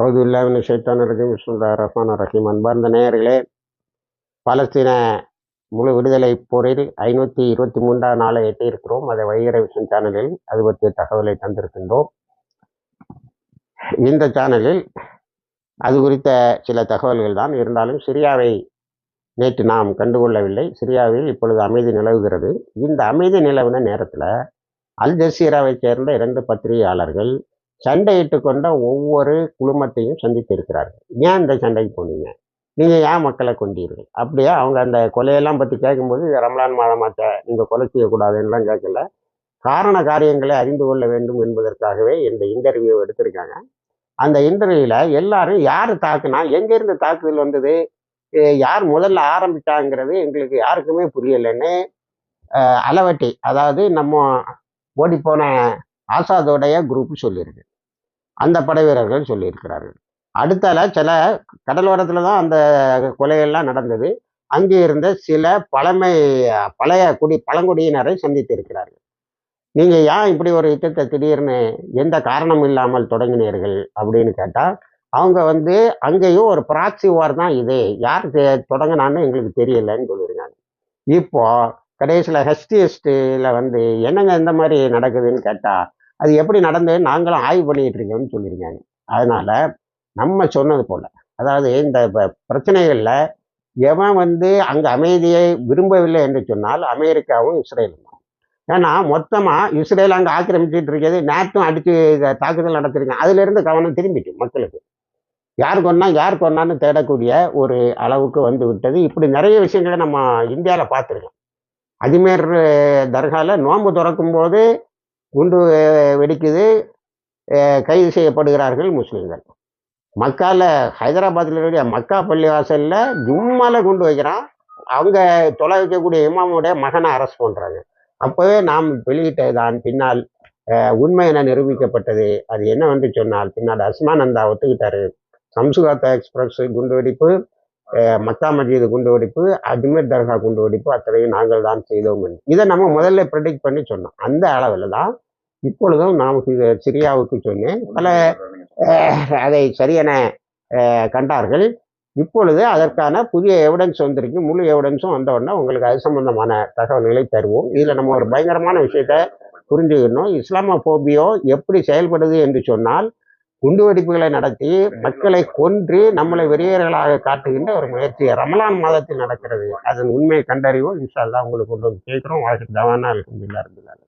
அவது இல்லாவின் ஷைத்தான் ரஹீம் விஷ்ணுல்லா ரஹ்மான் ரஹீம். அன்பார்ந்த நேயர்களே பாலஸ்தீன முழு விடுதலை போரில் ஐநூற்றி இருபத்தி மூன்றாம் நாளை எட்டியிருக்கிறோம். அதை வைகர விஷன் சேனலில் அது பற்றிய தகவலை தந்திருக்கின்றோம். இந்த சேனலில் அது குறித்த சில தகவல்கள் தான். இருந்தாலும் சிரியாவை நேற்று நாம் கண்டுகொள்ளவில்லை. சிரியாவில் இப்பொழுது அமைதி நிலவுகிறது. இந்த அமைதி நிலவின நேரத்தில் அல் ஜசீராவை சேர்ந்த இரண்டு பத்திரிகையாளர்கள் சண்டையிட்டு கொண்ட ஒவ்வொரு குழுமத்தையும் சந்தித்திருக்கிறார்கள் ஏன் இந்த சண்டைக்கு போனீங்க? நீங்கள் ஏன் மக்களை கொண்டீர்கள்? அப்படியே? அவங்க அந்த கொலையெல்லாம் பற்றி கேட்கும்போது இது ரம்லான் மாதமாச்ச நீங்கள் கொலை செய்யக்கூடாதுன்னெலாம் கேட்கல. காரண காரியங்களை அறிந்து கொள்ள வேண்டும் என்பதற்காகவே இந்த இன்டர்வியூ எடுத்திருக்காங்க. அந்த இன்டர்வியூவில் எல்லாரும் யார் தாக்குனா எங்கேருந்து தாக்குதல் வந்தது? யார் முதல்ல ஆரம்பித்தாங்கிறது எங்களுக்கு யாருக்குமே புரியலைன்னு அளவட்டி அதாவது நம்ம ஓடிப்போன ஆசாதோடைய குரூப் சொல்லியிருக்கு அந்த படை வீரர்கள் சொல்லியிருக்கிறார்கள். அடுத்தால சில கடலோரத்தில் தான் அந்த கொலைகள்லாம் நடந்தது. அங்கே இருந்த சில பழமை பழைய குடி பழங்குடியினரை சந்தித்திருக்கிறார்கள். நீங்கள் ஏன் இப்படி ஒரு யுத்தத்தை திடீர்னு எந்த காரணம் இல்லாமல் தொடங்கினீர்கள் அப்படின்னு கேட்டால் அவங்க வந்து அங்கேயும் ஒரு பிராட்சி வார் தான் இது. யார் தொடங்கினான்னு எங்களுக்கு தெரியலன்னு சொல்லியிருக்காங்க. இப்போ கடைசியில் ஹெச்டிஎஸ்டியில் வந்து என்னங்க இந்த மாதிரி நடக்குதுன்னு கேட்டால் அது எப்படி நடந்தது நாங்களும் ஆய்வு பண்ணிகிட்டு இருக்கோம்னு சொல்லியிருக்காங்க. அதனால் நம்ம சொன்னது போல் அதாவது இந்த பிரச்சனைகளில் எவன் வந்து அங்கே அமைதியை விரும்பவில்லை என்று சொன்னால் அமெரிக்காவும் இஸ்ரேலும் ஏன்னா மொத்தமாக இஸ்ரேல் அங்கே ஆக்கிரமிச்சுட்டு இருக்கிறது நேற்றும் அடித்து தாக்குதல் நடத்திருக்கேன் அதுலேருந்து கவனம் திரும்பிட்டு மக்களுக்கு. யார் கொண்டா யார் கொண்டான்னு தேடக்கூடிய ஒரு அளவுக்கு வந்து விட்டது. இப்படி நிறைய விஷயங்களை நம்ம இந்தியாவில் பார்த்துருக்கோம். அஜ்மீர் தர்காவில் நோன்பு திறக்கும் போது குண்டு வெடிக்குது. கைது செய்யப்படுகிறார்கள் முஸ்லீம்கள். மக்காவில் ஹைதராபாத்தில் மக்கா பள்ளி வாசலில் ஜும்மால குண்டு வைக்கிறான். அவங்க தொலை வைக்கக்கூடிய இமாமுடைய மகனை அரெஸ்ட் பண்ணுறாங்க அப்போவே நாம் வெளியிட்டதான் பின்னால் உண்மை என நிரூபிக்கப்பட்டது. அது என்ன வந்து சொன்னால் பின்னால் அஸ்மானந்தா ஒத்துக்கிட்டாரு. சம்சுகாத்தா எக்ஸ்பிரஸ் குண்டுவெடிப்பு மக்கா மஜீது குண்டுவெடிப்பு அஜ்மீர் தர்கா குண்டுவெடிப்பு அத்தனையும் நாங்கள் தான் செய்தோம் இதை நம்ம முதல்ல ப்ரெடிக்ட் பண்ணி சொன்னோம். அந்த அளவில் தான் இப்பொழுதும் நாம் சிரியாவுக்கு சொன்னேன். பல அதை சரியென கண்டார்கள். இப்பொழுது அதற்கான புதிய எவிடன்ஸ் வந்திருக்கு. முழு எவிடன்ஸும் வந்த உடனே உங்களுக்கு அது சம்பந்தமான தகவல்களை தருவோம். இதில் நம்ம ஒரு பயங்கரமான விஷயத்த புரிஞ்சுக்கணும். இஸ்லாமோபியோ எப்படி செயல்படுது என்று சொன்னால் குண்டுவெடிப்புகளை நடத்தி மக்களை கொன்று நம்மளை வெறியர்களாக காட்டுகின்ற ஒரு முயற்சி ரமலான் மாதத்தில் நடக்கிறது. அதன் உண்மையை கண்டறிவோம். இன்ஷால்லா உங்களுக்கு கொண்டு வந்து கேட்குறோம். வாழ்க்கை தவானா அலமதுல்லா இருந்துள்ளாங்க